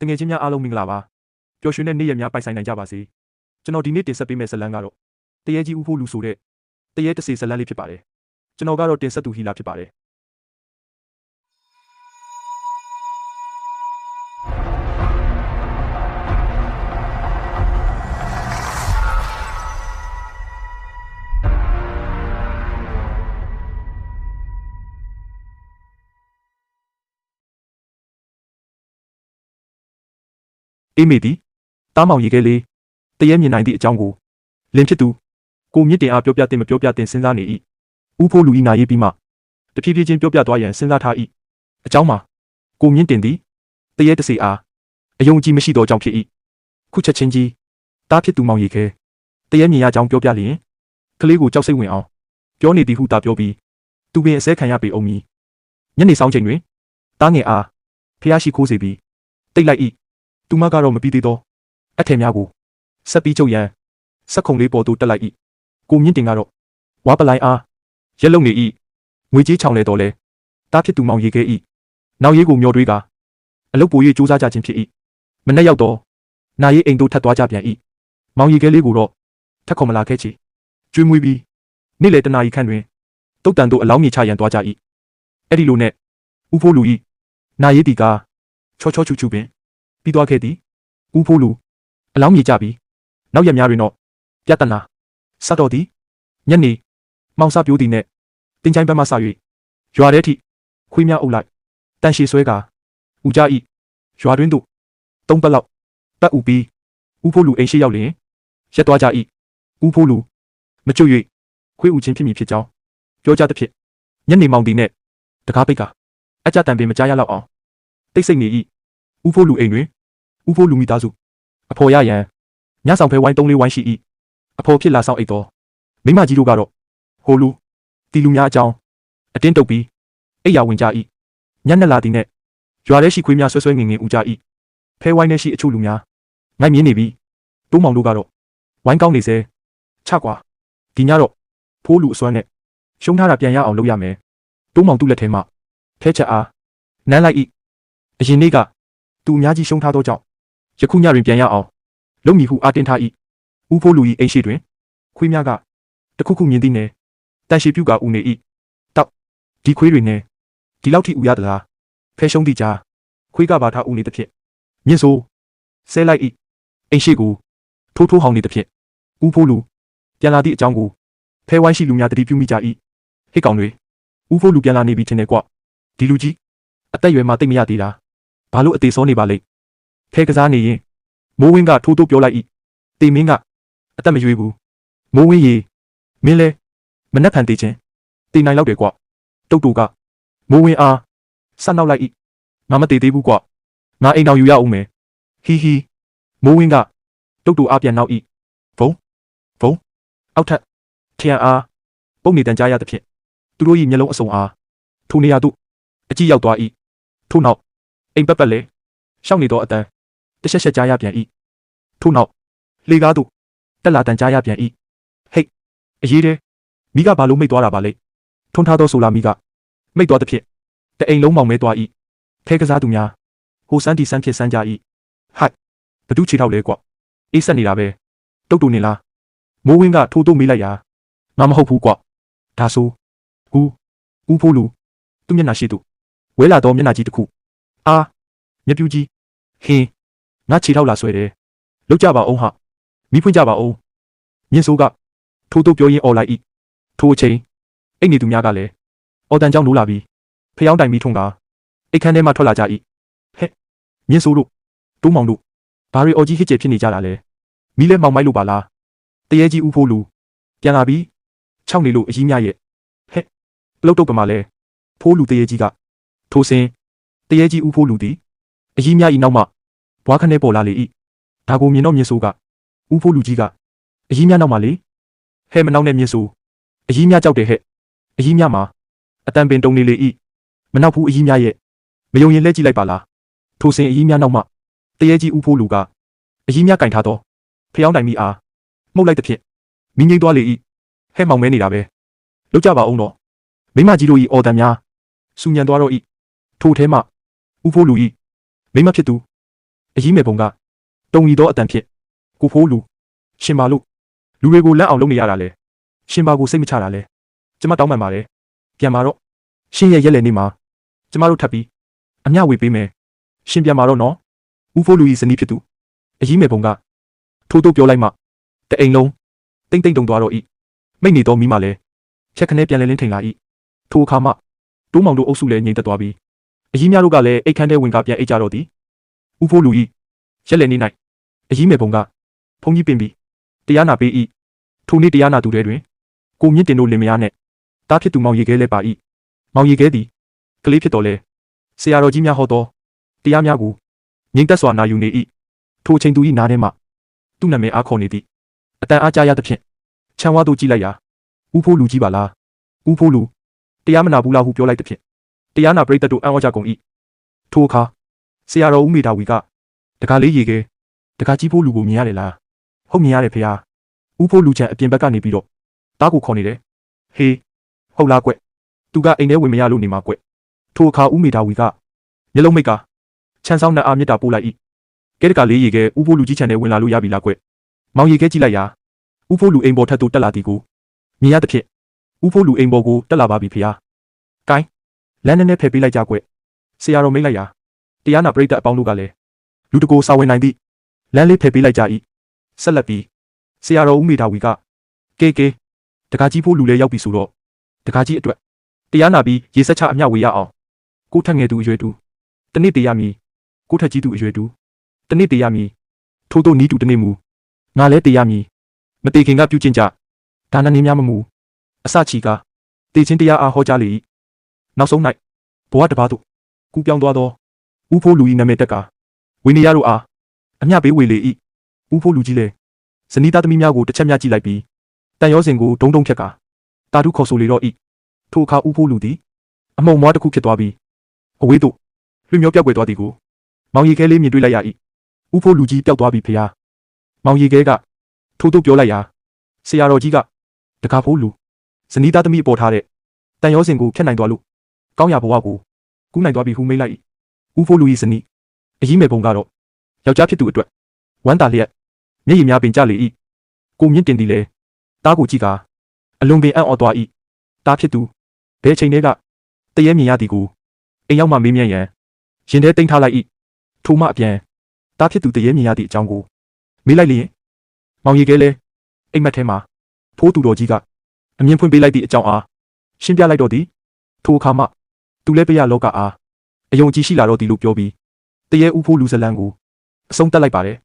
တငယ်ချင်းများအားလုံးမင်္ဂလာပါပျော်ရွှင်တဲ့နေ့ရက်များပိုင်ဆိုင်နိုင်ကြပါစေကျွန်တော်ဒီနေ့တင်ဆက်ပေးမယ့်ဇာတ်လမ်းကတော့တရေကြီးဦးဖို့လူဆိုတဲ့တရေတစေဇာတ်လမ်းလေးဖြစ်ပါတယ်ကျွန်တော်ကတော့တင်ဆက်သူဟီလာဖြစ်ပါတယ် အေးမေသည်တားမောင်ရေခဲလေးတရဲမြင်နိုင်သည့်အကြောင်းကိုလင်းဖြစ်သူကိုမြင့်တင်အားပြောပြတင်မပြောပြတင်စဉ်းစားနေ၏ဥဖိုးလူဤနာရေးပြီးမှတဖြည်းဖြည်းချင်းပြောပြသွားရန်စဉ်းစားထား၏အကြောင်းမှာကိုမြင့်တင်သည်တရဲတစေအားအယုံကြည်မရှိသောကြောင့်ဖြစ်၏ခုချက်ချင်းကြီးတားဖြစ်သူမောင်ရေခဲတရဲမြင်ရကြောင်းပြောပြလျင်ကလေးကိုကြောက်စိတ်ဝင်အောင်ပြောနေသည်ဟုတာပြောပြီးသူပင်အစဲခံရပေအောင်မည်ညနေဆောင်ချိန်တွင်တားငယ်အားဖះရှိခိုးစေပြီးတိတ်လိုက်၏ သူမကတော့မပြီးသေးသောအထည်များကိုဆက်ပြီးချုပ်ရန်ဆက်ခုံလေးပေါ်သို့တက်လိုက်၏ကိုမြင့်တင်ကတော့ဝါပလိုင်းအားရက်လုံနေ၏ငွေကြေးချောင်လေတော်လဲတားဖြစ်သူမောင်ရေခဲ၏နောက်ရေးကိုမျောတွေးကအလုတ်ပို၍စူးစမ်းကြခြင်းဖြစ်၏မနေ့ရောက်တော့နာရေးအိမ်သို့ထပ်သွားကြပြန်၏မောင်ရေခဲလေးကိုတော့ထက်ခေါ်မလာခဲ့ချေကျွေးမွေးပြီးနေ့လေတနာရီခန့်တွင်တုတ်တန်တို့အလောင်းမြေချရန်သွားကြ၏အဲ့ဒီလိုနဲ့ဥဖိုးလူ၏နာရေးတီကချောချောချူချူပင် ပြီးသွားခဲ့သည်ဦးဖိုးလူအလောင်းမြေကြပြီးနောက်ရက်များတွင်တော့ပြတ်တနာစတော့သည်ညနေမောင်စပြိုးသည်နဲ့တင်ချိုင်းဘက်မှစ၍ရွာထဲထိခွေးများအုပ်လိုက်တန်ရှည်ဆွဲကာဦးကြဤရွာတွင်သို့သုံးပတ်လောက်ပတ်ဦးပြီးဦးဖိုးလူအိမ်ရှိရောက်လျင်ရက်သွားကြ၏ဦးဖိုးလူမကျွတ်၍ခွေးဦးချင်းဖြစ်မည်ဖြစ်ကြောင်းပြောကြသဖြင့်ညနေမောင်သည်နဲ့တကားပိတ်ကအကြတန်ပင်မကြားရလောက်အောင်တိတ်ဆိတ်နေ၏ ဦးဖိုးလူအိမ်တွင်ဦးဖိုးလူမိသားစုအဖော်ရရန်ညဆောင်ဖဲဝိုင်း၃လေးဝိုင်းရှိ၏အဖော်ဖြစ်လာဆောင်အိတ်တော်မိမကြီးတို့ကတော့ဟိုလူတီလူများအကြောင်းအတင်းတုပ်ပြီးအိယာဝင်ကြ၏ညက်နက်လာသည်နဲ့ရွာထဲရှိခွေးများဆွဲဆွဲငင်ငင်ဦးကြ၏ဖဲဝိုင်းထဲရှိအချို့လူများငိုက်မြင်းနေပြီးတိုးမောင်တို့ကတော့ဝိုင်းကောင်းနေစေချကွာဒီညတော့ဖိုးလူအစွမ်းနဲ့ရှုံးထားတာပြန်ရအောင်လုပ်ရမယ်တိုးမောင်သူ့လက်ထဲမှာဖဲချက်အားနမ်းလိုက်၏အရင်နေ့က သူအများကြီးရှုံးထားသောကြောင့်ယခုညတွင်ပြန်ရအောင်လုံမီဟုအားတင်းထား၏ဥဖိုးလူ၏အိမ်ရှိတွင် ခွေးများကတခုခုမြင်သည်နယ်တန်ရှိပြုတ်ကဦးနေ၏တောက်ဒီခွေးတွေနဲ့ဒီလောက်ထိဦးရသလားဖဲရှုံးသည့်ကြားခွေးကပါထားဦးနေသဖြင့်မြင့်ဆိုးဆဲလိုက်၏အိမ်ရှိကိုထိုးထိုးဟောင်းနေသဖြင့်ဥဖိုးလူပြန်လာသည့်အကြောင်းကိုဖဲဝိုင်းရှိလူများတတိပြုမိကြ၏ဟစ်ကောင်တွေဥဖိုးလူပြန်လာနေပြီထင်တယ်ကွဒီလူကြီးအသက်အရွယ်မှတိတ်မရသေးတာ ဘာလို့အသေးစောနေပါလိမ့်ဖဲကစားနေရင်မိုးဝင်းကထိုးထိုးပြောလိုက်၏တေမင်းကအသက်မရွေးဘူးမိုးဝင်းရေမင်းလဲမနှက်ဖန်တေးချင်းတေနိုင်လောက်တယ်ကွတုတ်တူကမိုးဝင်းအားဆက်နောက်လိုက်၏ငါမသေးသေးဘူးကွငါအိမ်တော်ယူရအောင်မယ်ဟီဟီမိုးဝင်းကတုတ်တူအားပြန်နောက်၏ဘုံဘုံအောက်ထက်ထရန်အားပုံနေတန်ကြားရသဖြင့်သူတို့၏မျက်လုံးအစုံအားထိုနေရာသို့အကြည့်ရောက်သွား၏ထို့နောက် အိမ်ပက်ပက်လဲရှောက်နေသောအတန်းတရှက်ရှက်ကြားရပြန်၏ထို့နောက်လေကားသို့တက်လာတန်ကြားရပြန်၏ဟိတ်အရေးတဲ့မိကဘာလို့မိတ်သွားတာပါလဲထွန်းထားသောဆိုလာမိကမိတ်သွားသဖြင့်တအိမ်လုံးမောင်မဲသွား၏ခဲကစားသူများဟိုစန်းတီစန်းဖြစ်စန်းကြ၏ဟိုက်ဘသူချေထောက်လဲကွအေးဆက်နေတာပဲတုတ်တူနေလားမိုးဝင်းကထိုးထိုးမေးလိုက်ရာငါမဟုတ်ဘူးကွဒါဆိုကူဦးဖိုးလူသူ့မျက်နှာရှိသူဝဲလာသောမျက်နှာကြီးတစ်ခု အာမျက်ပြူးကြီးဟင်းငါခြေထောက်လာဆွဲတယ်လောက်ကြပါအောင်ဟာမိဖွင့်ကြပါအောင်မြင့်ဆိုးကထိုးထိုးပြောရင်းអော်လိုက်၏ထိုးအချိန်အိတ်နေသူများကလည်းအော်တန်ကြောင့်လိုးလာပြီးဖျောင်းတိုင်ပြီးထုံကအိတ်ခမ်းထဲမှထွက်လာကြ၏ဟဲ့မြင့်ဆိုးတို့တိုးမောင်တို့ဘာရီအော်ကြီးဟစ်ကျဲဖြစ်နေကြတာလဲမိလဲမောင်မိုက်လို့ပါလားတရေကြီးဥဖိုးလူပြန်လာပြီးခြောက်နေလို့အကြီးများရဲ့ဟဲ့ပလုတ်တုတ်ပမာလဲဖိုးလူတရေကြီးကထိုးစင်း တရေကြီးဥဖိုးလူသည်အကြီးများဤနောက်မှဘွားခနဲ့ပေါ်လာလေ၏ဒါကိုမြင်တော့မြင့်ဆိုးကဥဖိုးလူကြီးကအကြီးများနောက်မှလေဟဲ့မနောက်နဲ့မြင့်ဆိုးအကြီးများကြောက်တယ်ဟဲ့အကြီးများမှာအတန်ပင်တုံနေလေ၏မနောက်ဘူးအကြီးများရဲ့မယုံရင်လဲကြည့်လိုက်ပါလားထိုစင်အကြီးများနောက်မှတရေကြီးဥဖိုးလူကအကြီးများကင်ထားတော့ဖျောင်းတိုင်မိအားမှုတ်လိုက်သဖြင့်မိငိမ့်သွားလေ၏ဟဲ့မောင်မဲနေတာပဲလောက်ကြပါအောင်တော့မိမကြီးတို့၏အော်တန်များစူညံသွားတော့၏ထိုထဲမှ ဦးဖိုးလူဤမိမဖြစ်သူအကြီးမဲ့ပုံကတုံရီသောအတန်ဖြစ်ကိုဖိုးလူရှင်ပါလို့လူတွေကိုလက်အောင်လုပ်နေရတာလေရှင်ပါကိုစိတ်မချတာလေကျမတောင်းပန်ပါတယ်ပြန်ပါတော့ရှင်ရဲ့ရက်လက်နေမှာကျမတို့ထပ်ပြီးအမျှဝေပေးမယ်ရှင်ပြန်ပါတော့နော်ဦးဖိုးလူဤဇနီးဖြစ်သူအကြီးမဲ့ပုံကထိုးတို့ပြောလိုက်မှတအိမ်လုံးတိမ့်တိမ့်တုံသွားတော့ဤမိတ်နေတော်မိမှလည်းဖြက်ခနဲပြန်လဲလင်းထိန်လာဤထိုအခါမှတိုးမောင်တို့အုပ်စုလည်းငြိမ်သက်သွားပြီး အကြီးများတို့ကလည်းအိတ်ခမ်းထဲဝင်ကပြန်အိတ်ကြတော့သည်ဦးဖိုးလူကြီးရက်လက်နေ၌အကြီးမဲ့ဘုံကဖုန်ကြီးပင်ပြီးတရားနာပေးဤထိုနေ့တရားနာသူတွေတွင်ကိုမြင့်တင်တို့လင်မယားနှင့်တားဖြစ်သူမောင်ရီခဲလဲပါဤမောင်ရီခဲသည်ကလေးဖြစ်တော်လဲဆရာတော်ကြီးများဟောသောတရားများကိုငြိမ်သက်စွာနာယူနေ၏ထိုအချိန်သူ၏နားထဲမှသူ့နာမည်အားခေါ်နေသည်အတန်အားကြားရသဖြင့်ခြံဝါသို့ကြည့်လိုက်ရာဦးဖိုးလူကြီးပါလားဦးဖိုးလူတရားမနာဘူးလားဟုပြောလိုက်သဖြင့် တရားနာပရိသတ်တို့အံ့ဩကြကုန်၏ထိုအခါဆရာတော်ဦးမေတာဝီကတကားလေးရေခဲတကားကြီးဖိုးလူကိုမြင်ရတယ်လားဟုတ်မြင်ရတယ်ဖေဟာဦးဖိုးလူချံအပြင်ဘက်ကနေပြီးတော့တားကိုခေါ်နေတယ်ဟေးဟုတ်လားကွသူကအိမ်ထဲဝင်မရလို့နေမှာကွထိုအခါဦးမေတာဝီကမျက်လုံးမိတ်ကချမ်းဆောင်နှံအားမြစ်တာပို့လိုက်၏ကဲတကားလေးရေခဲဦးဖိုးလူကြီးချံထဲဝင်လာလို့ရပြီလားကွမောင်ရေခဲကြည့်လိုက်ရာဦးဖိုးလူအိမ်ပေါ်ထက်သို့တက်လာသည်ကိုမြင်ရသဖြင့်ဦးဖိုးလူအိမ်ပေါ်ကိုတက်လာပါပြီဖေဟာကိုင်း လမ်းနဲ့နဲ့ဖယ်ပေးလိုက်ကြကွဆရာတော်မိတ်လိုက်ရာတရားနာပရိသတ်အပေါင်းတို့ကလည်းလူတကိုစာဝင်နိုင်သည့်လမ်းလေးဖယ်ပေးလိုက်ကြ၏ဆက်လက်ပြီးဆရာတော်ဦးမေတာဝီကကဲကဲတကားကြီးဖို့လူလဲရောက်ပြီဆိုတော့တကားကြီးအတွက်တရားနာပြီးရေဆက်ချအမျှဝေရအောင်ကိုထက်ငယ်သူအရွယ်တူတနေ့တည်းရမည်ကိုထက်ကြီးသူအရွယ်တူတနေ့တည်းရမည်ထို့သောနီးတူတနေ့မူငါလဲတည်ရမည်မတေခင်ကပြုကျင့်ကြဒါနနေများမမူအစချီကတေချင်းတရားအားဟောကြားလေ၏ နောက်ဆုံး၌ဘဝတစ်ပါးသို့ကူပြောင်းသွားသောဦးဖိုးလူ၏နာမည်တက်ကဝိနည်းရတို့အားအမျှပေးဝေလေ၏ဦးဖိုးလူကြီးလည်းဇနီးသားသမီးများကိုတစ်ချက်မျှကြည့်လိုက်ပြီးတန်ရောစင်ကိုဒုံဒုံဖြက်ကတာတုခေါ်ဆိုလေတော့၏ထိုအခါဦးဖိုးလူသည်အမုံမွားတစ်ခုဖြစ်သွားပြီးအဝေးသို့လွှမျောပြောက်ွယ်သွားသည်ကိုမောင်ရီခဲလေးမြင်တွေ့လိုက်ရ၏ဦးဖိုးလူကြီးပျောက်သွားပြီဖေဟာမောင်ရီခဲကထို့သို့ပြောလိုက်ရာဆရာတော်ကြီးကတကားဖိုးလူဇနီးသားသမီးအပေါ်ထားတဲ့တန်ရောစင်ကိုဖျက်နိုင်သွားလို့ ကောင်းရဘဝကိုကူးနိုင်သွားပြီဟုမိတ်လိုက်၏ဦးဖိုးလူ၏ဇနီးအကြီးမဲ့ဘုံကတော့ယောက်ျားဖြစ်သူအတွက်ဝမ်းတာလျက်မျက်ရည်များပင်ကျလေ၏ကိုမြင့်တင်သည်လေတားကိုကြည့်ကာအလွန်ပင်အံ့ဩသွား၏တားဖြစ်သူဘယ်အချိန်တည်းကတရေမြင်ရသည်ကိုအိမ်ရောက်မှမေးမြန်းရန်ရင်ထဲတိမ့်ထားလိုက်၏ထိုမှအပြန်တားဖြစ်သူတရေမြင်ရသည့်အကြောင်းကိုမေးလိုက်လျင်မောင်ရီကဲလဲအိမ်မက်ထဲမှာဖိုးသူတော်ကြီးကအမြင်ဖွင့်ပေးလိုက်သည့်အကြောင်းအားရှင်းပြလိုက်တော့သည်ထိုအခါမှ သူလည်းပြရလောကအားအယုံကြည်ရှိလာတော့သည်လို့ပြောပြီးတရေဦးဖိုးလူဇလန်းကိုအဆုံးတက်လိုက်ပါတယ်